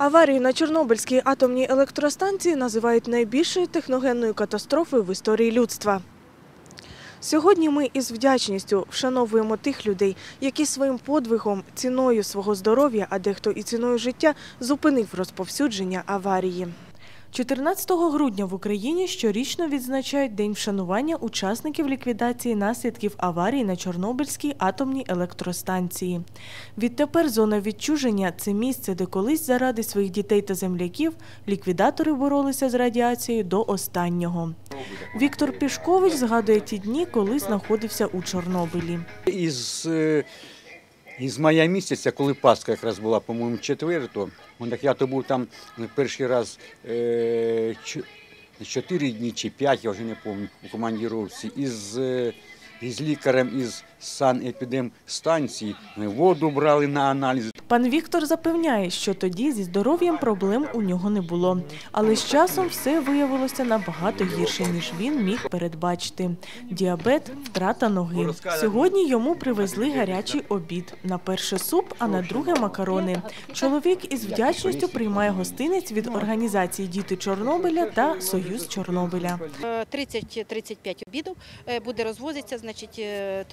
Аварію на Чорнобильській атомній електростанції називають найбільшою техногенною катастрофою в історії людства. Сьогодні ми із вдячністю вшановуємо тих людей, які своїм подвигом, ціною свого здоров'я, а дехто і ціною життя зупинив розповсюдження аварії. 14 грудня в Україні щорічно відзначають День вшанування учасників ліквідації наслідків аварії на Чорнобильській атомній електростанції. Відтепер зона відчуження це місце, де колись заради своїх дітей та земляків ліквідатори боролися з радіацією до останнього. Віктор Пішкович згадує ті дні, коли знаходився у Чорнобилі. Із, е, із мая місяця, коли Пасха якраз була, по-моєму, четверто, он так я то був там перший раз е, чотири дні чи п'ять, я вже не пам'ятаю, у командіровці, із, е, із лікарем із санепідемстанції ми воду брали на аналіз. Пан Віктор запевняє, що тоді зі здоров'ям проблем у нього не було. Але з часом все виявилося набагато гірше, ніж він міг передбачити. Діабет, втрата ноги. Сьогодні йому привезли гарячий обід. На перше суп, а на друге макарони. Чоловік із вдячністю приймає гостинець від організації Діти Чорнобиля та Союз Чорнобиля. Е, 30-35 обідів е, буде розвозитися, значить, е,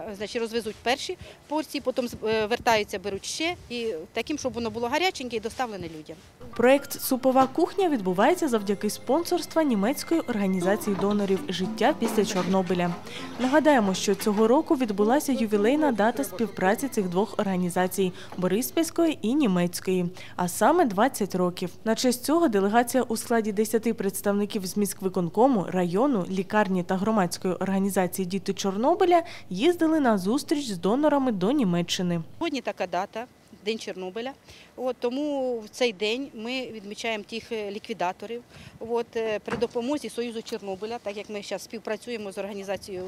трьома, значить, розвезуть перші порції, потім е, вертаються, беруть ще, і таким, щоб воно було гаряченьке і доставлене людям. Проект Супова кухня відбувається завдяки спонсорства німецької організації донорів Життя після Чорнобиля. Нагадаємо, що цього року відбулася ювілейна дата співпраці цих двох організацій Бориспільської і німецької, а саме 20 років. На честь цього делегація у складі 10 представників з міськвиконкому, району, лікарні та громадської організації Діти Чорнобиля їздили на зустріч з донорами до Німеччини. Сьогодні така дата. День Чорнобиля. От, тому в цей день ми відмічаємо тих е, ліквідаторів. От, е, при допомозі Союзу Чорнобиля, так як ми зараз співпрацюємо з організацією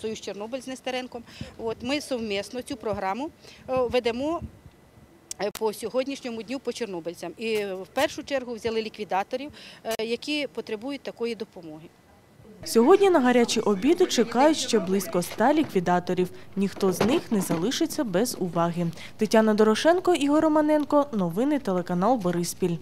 Союз Чорнобиль з Нестеренком, от, ми совмісно цю програму е, ведемо по сьогоднішньому дню по чорнобильцям. І в першу чергу взяли ліквідаторів, які потребують такої допомоги. Сьогодні на гарячі обіди чекають ще близько ста ліквідаторів. Ніхто з них не залишиться без уваги. Тетяна Дорошенко, Ігор Романенко. Новини телеканал Бориспіль.